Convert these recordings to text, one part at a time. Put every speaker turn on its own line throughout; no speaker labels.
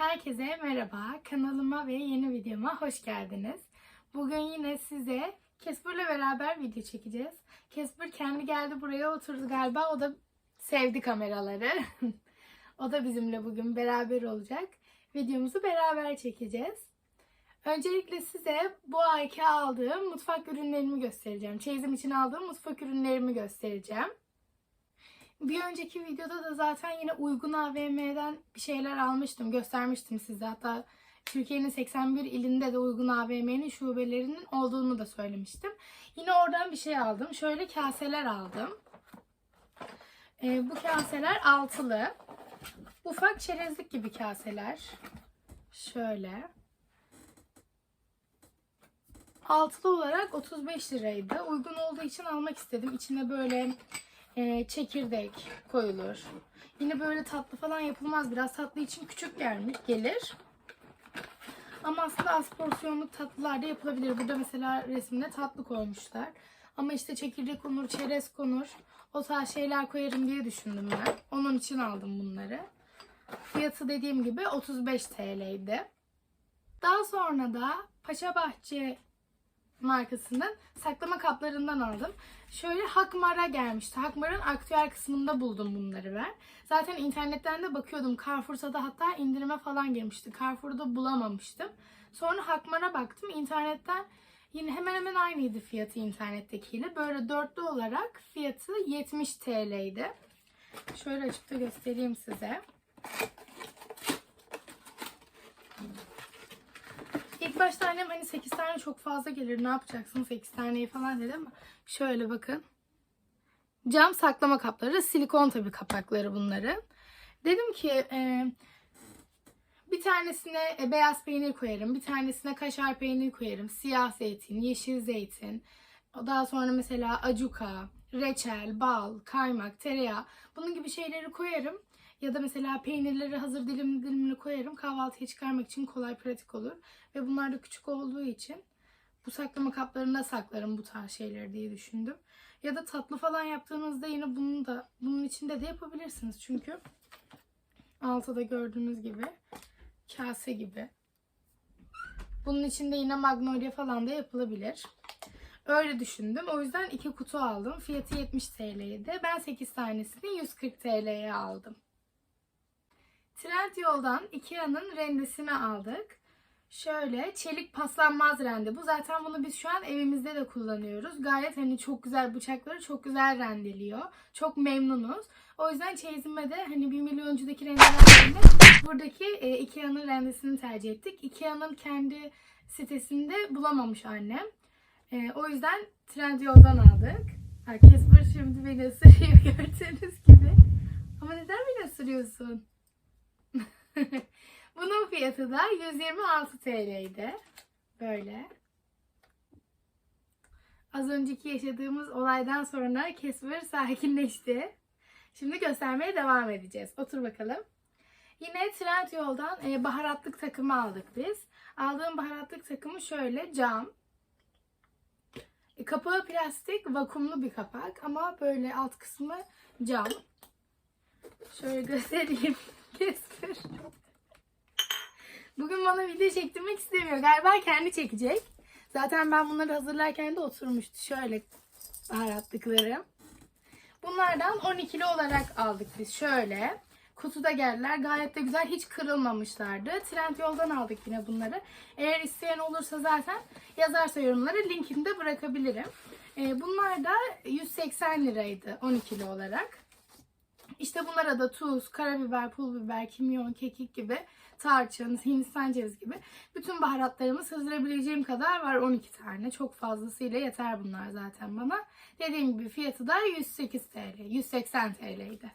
Herkese merhaba. Kanalıma ve yeni videoma hoş geldiniz. Bugün yine size Kesper'le beraber video çekeceğiz. Kesper kendi geldi buraya oturdu galiba. O da sevdi kameraları. o da bizimle bugün beraber olacak. Videomuzu beraber çekeceğiz. Öncelikle size bu ayki aldığım mutfak ürünlerimi göstereceğim. Çeyizim için aldığım mutfak ürünlerimi göstereceğim. Bir önceki videoda da zaten yine uygun AVM'den bir şeyler almıştım. Göstermiştim size. Hatta Türkiye'nin 81 ilinde de uygun AVM'nin şubelerinin olduğunu da söylemiştim. Yine oradan bir şey aldım. Şöyle kaseler aldım. Ee, bu kaseler altılı. Ufak çerezlik gibi kaseler. Şöyle. Altılı olarak 35 liraydı. Uygun olduğu için almak istedim. İçine böyle e, çekirdek koyulur. Yine böyle tatlı falan yapılmaz. Biraz tatlı için küçük gelmiş, gelir. Ama aslında az porsiyonluk tatlılar da yapılabilir. Burada mesela resimde tatlı koymuşlar. Ama işte çekirdek konur, çerez konur. O tarz şeyler koyarım diye düşündüm ben. Onun için aldım bunları. Fiyatı dediğim gibi 35 TL'ydi. Daha sonra da Paşa Bahçe markasının saklama kaplarından aldım. Şöyle Hakmar'a gelmişti. Hakmar'ın aktüel kısmında buldum bunları ben. Zaten internetten de bakıyordum. Carrefour'da da hatta indirime falan girmişti. Carrefour'da bulamamıştım. Sonra Hakmar'a baktım. İnternetten yine hemen hemen aynıydı fiyatı internettekiyle. Böyle dörtlü olarak fiyatı 70 TL'ydi. Şöyle açıp da göstereyim size. Başta annem hani 8 tane çok fazla gelir ne yapacaksın 8 taneyi falan dedi ama şöyle bakın. Cam saklama kapları silikon tabii kapakları bunların. Dedim ki e, bir tanesine e, beyaz peynir koyarım, bir tanesine kaşar peynir koyarım, siyah zeytin, yeşil zeytin. Daha sonra mesela acuka, reçel, bal, kaymak, tereyağı bunun gibi şeyleri koyarım. Ya da mesela peynirleri hazır dilim dilimli koyarım. Kahvaltıya çıkarmak için kolay pratik olur. Ve bunlar da küçük olduğu için bu saklama kaplarında saklarım bu tarz şeyleri diye düşündüm. Ya da tatlı falan yaptığınızda yine bunu da bunun içinde de yapabilirsiniz. Çünkü altıda gördüğünüz gibi kase gibi. Bunun içinde yine magnolia falan da yapılabilir. Öyle düşündüm. O yüzden iki kutu aldım. Fiyatı 70 TL'ydi. Ben 8 tanesini 140 TL'ye aldım. Trendyol'dan Ikea'nın rendesini aldık. Şöyle çelik paslanmaz rende. Bu zaten bunu biz şu an evimizde de kullanıyoruz. Gayet hani çok güzel bıçakları çok güzel rendeliyor. Çok memnunuz. O yüzden çeyizime de hani 1 milyoncudaki rendelerinde buradaki e, Ikea'nın rendesini tercih ettik. Ikea'nın kendi sitesinde bulamamış annem. E, o yüzden Trendyol'dan aldık. Herkes var şimdi beni ısırıyor gördüğünüz gibi. Ama neden beni ısırıyorsun? Bunun fiyatı da 126 TL'ydi. Böyle. Az önceki yaşadığımız olaydan sonra Kesper sakinleşti. Şimdi göstermeye devam edeceğiz. Otur bakalım. Yine Trendyol'dan e, baharatlık takımı aldık biz. Aldığım baharatlık takımı şöyle cam. E, kapağı plastik, vakumlu bir kapak ama böyle alt kısmı cam. Şöyle göstereyim. Kesper. Bugün bana video çektirmek istemiyor. Galiba kendi çekecek. Zaten ben bunları hazırlarken de oturmuştu. Şöyle baharatlıklarım. Bunlardan 12'li olarak aldık biz. Şöyle. Kutuda geldiler. Gayet de güzel. Hiç kırılmamışlardı. Trendyol'dan aldık yine bunları. Eğer isteyen olursa zaten yazarsa yorumlara linkini de bırakabilirim. Ee, bunlar da 180 liraydı 12'li olarak. İşte bunlara da tuz, karabiber, pul biber, kimyon, kekik gibi, tarçın, hindistan cevizi gibi bütün baharatlarımı sızdırabileceğim kadar var 12 tane. Çok fazlasıyla yeter bunlar zaten bana. Dediğim gibi fiyatı da 108 TL, 180 TL'ydi.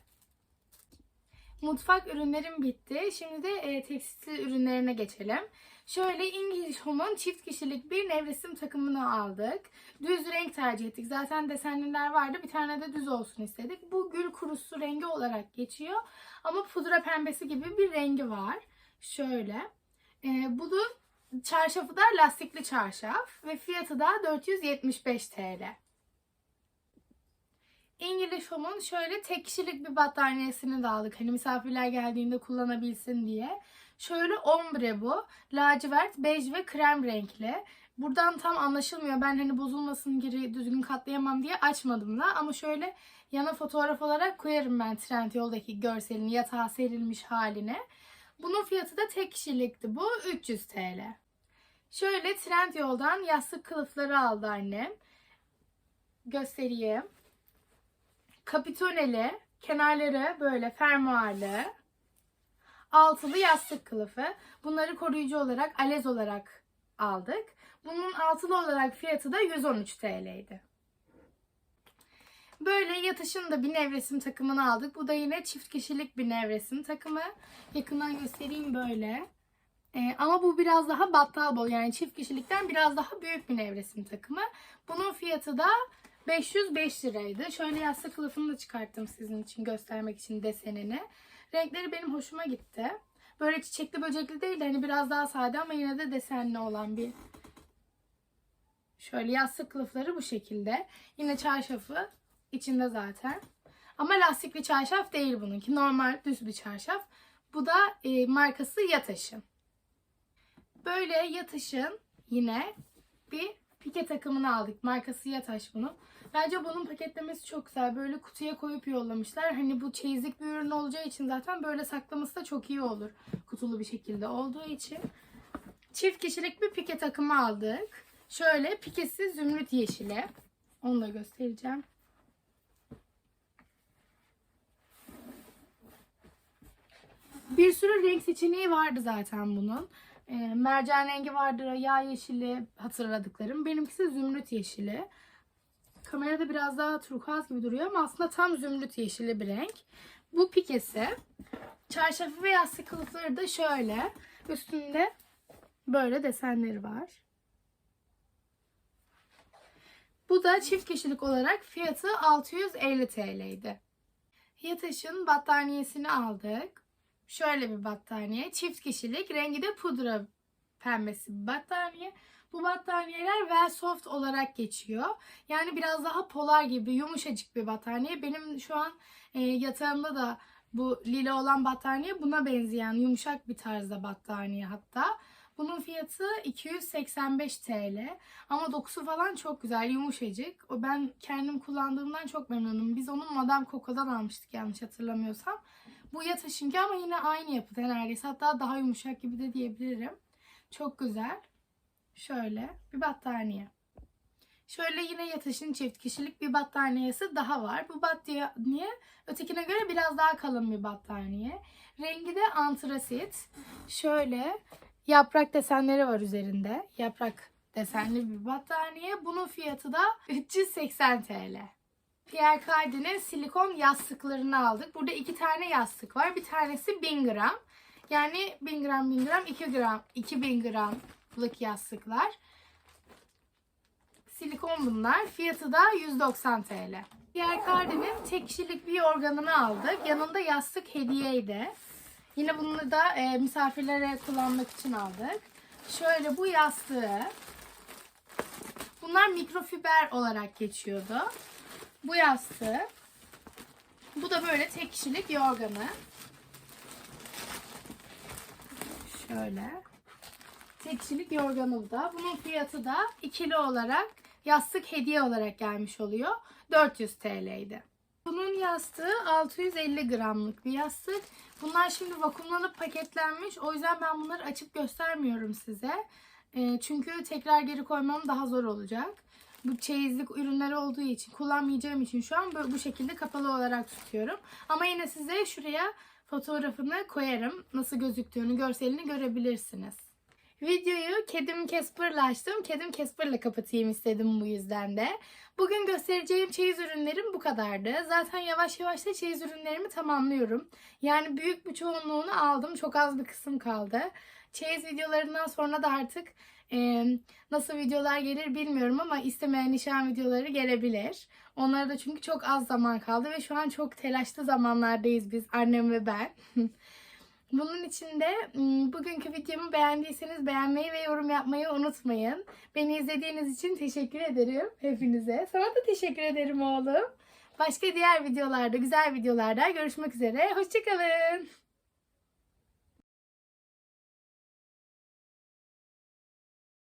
Mutfak ürünlerim bitti. Şimdi de e, tekstil ürünlerine geçelim. Şöyle English Home'un çift kişilik bir nevresim takımını aldık. Düz renk tercih ettik. Zaten desenliler vardı. Bir tane de düz olsun istedik. Bu gül kurusu rengi olarak geçiyor. Ama pudra pembesi gibi bir rengi var. Şöyle. E, bunun çarşafı da lastikli çarşaf. Ve fiyatı da 475 TL. English Home'un şöyle tek kişilik bir battaniyesini de aldık. Hani misafirler geldiğinde kullanabilsin diye. Şöyle ombre bu. Lacivert, bej ve krem renkli. Buradan tam anlaşılmıyor. Ben hani bozulmasın geri düzgün katlayamam diye açmadım da. Ama şöyle yana fotoğraf olarak koyarım ben Trendyol'daki görselini yatağa serilmiş haline. Bunun fiyatı da tek kişilikti bu. 300 TL. Şöyle Trendyol'dan yastık kılıfları aldı annem. Göstereyim. Kapitoneli, kenarları böyle fermuarlı. Altılı yastık kılıfı. Bunları koruyucu olarak, alez olarak aldık. Bunun altılı olarak fiyatı da 113 TL'ydi. Böyle yatışın da bir nevresim takımını aldık. Bu da yine çift kişilik bir nevresim takımı. Yakından göstereyim böyle. Ee, ama bu biraz daha battal bol yani çift kişilikten biraz daha büyük bir nevresim takımı. Bunun fiyatı da 505 liraydı. Şöyle yastık kılıfını da çıkarttım sizin için göstermek için desenini. Renkleri benim hoşuma gitti. Böyle çiçekli böcekli değil de hani biraz daha sade ama yine de desenli olan bir Şöyle yastık kılıfları bu şekilde. Yine çarşafı içinde zaten. Ama lastikli çarşaf değil bununki. Normal düz bir çarşaf. Bu da e, markası Yataş'ın. Böyle Yataş'ın yine bir pike takımını aldık. Markası Yataş bunun. Bence bunun paketlemesi çok güzel. Böyle kutuya koyup yollamışlar. Hani bu çeyizlik bir ürün olacağı için zaten böyle saklaması da çok iyi olur. Kutulu bir şekilde olduğu için. Çift kişilik bir pike takımı aldık. Şöyle pikesi zümrüt yeşili. Onu da göstereceğim. Bir sürü renk seçeneği vardı zaten bunun. E, mercan rengi vardı, yağ yeşili hatırladıklarım. Benimkisi zümrüt yeşili. Kamerada biraz daha turkuaz gibi duruyor ama aslında tam zümrüt yeşili bir renk. Bu pikesi. Çarşafı ve yastık kılıfları da şöyle. Üstünde böyle desenleri var. Bu da çift kişilik olarak fiyatı 650 TL'ydi. Yataş'ın battaniyesini aldık. Şöyle bir battaniye. Çift kişilik. Rengi de pudra pembesi bir battaniye. Bu battaniyeler well soft olarak geçiyor. Yani biraz daha polar gibi yumuşacık bir battaniye. Benim şu an e, yatağımda da bu lila olan battaniye buna benzeyen yumuşak bir tarzda battaniye hatta. Bunun fiyatı 285 TL. Ama dokusu falan çok güzel, yumuşacık. O ben kendim kullandığımdan çok memnunum. Biz onu Madame Coco'dan almıştık yanlış hatırlamıyorsam. Bu yataşınki ama yine aynı yapıda neredeyse. Hatta daha yumuşak gibi de diyebilirim. Çok güzel. Şöyle bir battaniye. Şöyle yine yatışın çift kişilik bir battaniyesi daha var. Bu battaniye ötekine göre biraz daha kalın bir battaniye. Rengi de antrasit. Şöyle yaprak desenleri var üzerinde. Yaprak desenli bir battaniye. Bunun fiyatı da 380 TL. Pierre Cardin'in silikon yastıklarını aldık. Burada iki tane yastık var. Bir tanesi 1000 gram. Yani 1000 gram 1000 gram 2 gram 2000 gramlık yastıklar. Silikon bunlar. Fiyatı da 190 TL. Pierre Cardin'in tek kişilik bir yorganını aldık. Yanında yastık hediyeydi. Yine bunu da e, misafirlere kullanmak için aldık. Şöyle bu yastığı. Bunlar mikrofiber olarak geçiyordu. Bu yastığı. Bu da böyle tek kişilik yorganı. Şöyle. Tek kişilik yorganı bu da. Bunun fiyatı da ikili olarak yastık hediye olarak gelmiş oluyor. 400 TL'ydi. Bunun yastığı 650 gramlık bir yastık. Bunlar şimdi vakumlanıp paketlenmiş. O yüzden ben bunları açıp göstermiyorum size. E, çünkü tekrar geri koymam daha zor olacak. Bu çeyizlik ürünleri olduğu için kullanmayacağım için şu an bu şekilde kapalı olarak tutuyorum. Ama yine size şuraya fotoğrafını koyarım. Nasıl gözüktüğünü, görselini görebilirsiniz. Videoyu kedim Casper'la açtım. Kedim Casper'la kapatayım istedim bu yüzden de. Bugün göstereceğim çeyiz ürünlerim bu kadardı. Zaten yavaş yavaş da çeyiz ürünlerimi tamamlıyorum. Yani büyük bir çoğunluğunu aldım. Çok az bir kısım kaldı. Çeyiz videolarından sonra da artık e, nasıl videolar gelir bilmiyorum ama istemeyen nişan videoları gelebilir. Onlara da çünkü çok az zaman kaldı ve şu an çok telaşlı zamanlardayız biz annem ve ben. Bunun için de bugünkü videomu beğendiyseniz beğenmeyi ve yorum yapmayı unutmayın. Beni izlediğiniz için teşekkür ederim hepinize. Sana da teşekkür ederim oğlum. Başka diğer videolarda, güzel videolarda görüşmek üzere. Hoşçakalın.